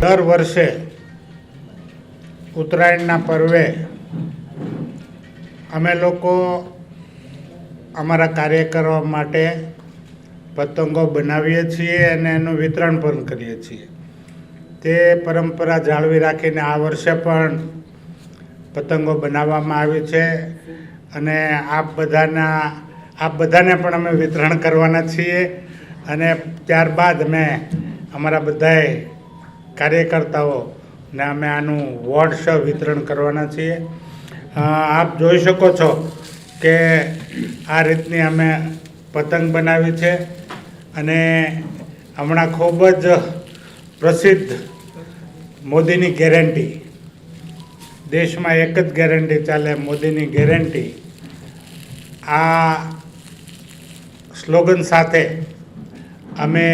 દર વર્ષે ઉત્તરાયણના પર્વે અમે લોકો અમારા કાર્ય કરવા માટે પતંગો બનાવીએ છીએ અને એનું વિતરણ પણ કરીએ છીએ. તે પરંપરા જાળવી રાખીને આ વર્ષે પણ પતંગો બનાવવામાં આવી છે અને આપ બધાના, આપ બધાને પણ અમે વિતરણ કરવાના છીએ અને ત્યારબાદ અમે અમારા બધાએ કાર્યકર્તાઓ ને અમે આનું વોટ્સ વિતરણ કરવાના છીએ. આપ જોઈ શકો છો કે આ રીતની અમે પતંગ બનાવી છે અને હમણાં ખૂબ જ પ્રસિદ્ધ મોદીની ગેરંટી. દેશમાં એક જ ગેરંટી ચાલે મોદીની ગેરંટી. આ સ્લોગન સાથે અમે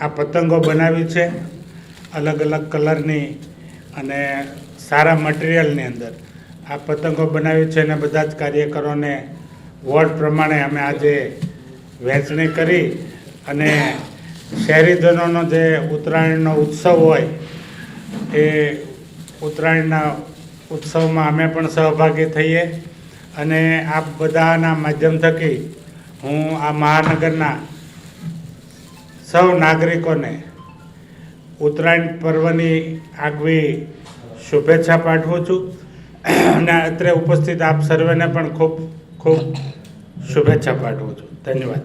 આ પતંગો બનાવી છે. અલગ અલગ કલરની અને સારા મટીરિયલની અંદર. આ પતંગો બનાવી છે અને બધા જ કાર્યકરોને વોર્ડ પ્રમાણે અમે આજે વહેંચણી કરી અને શહેરીજનોનો જે ઉત્તરાયણનો ઉત્સવ હોય, એ ઉત્તરાયણના ઉત્સવમાં અમે પણ સહભાગી થઈએ અને આ બધાના માધ્યમ થકી હું આ મહાનગરના સૌ નાગરિકોને ઉત્તરાયણ પર્વની આગવી શુભેચ્છા પાઠવું છું. અને અત્રે ઉપસ્થિત આપ સર્વેને પણ ખૂબ ખૂબ શુભેચ્છા પાઠવું છું. ધન્યવાદ.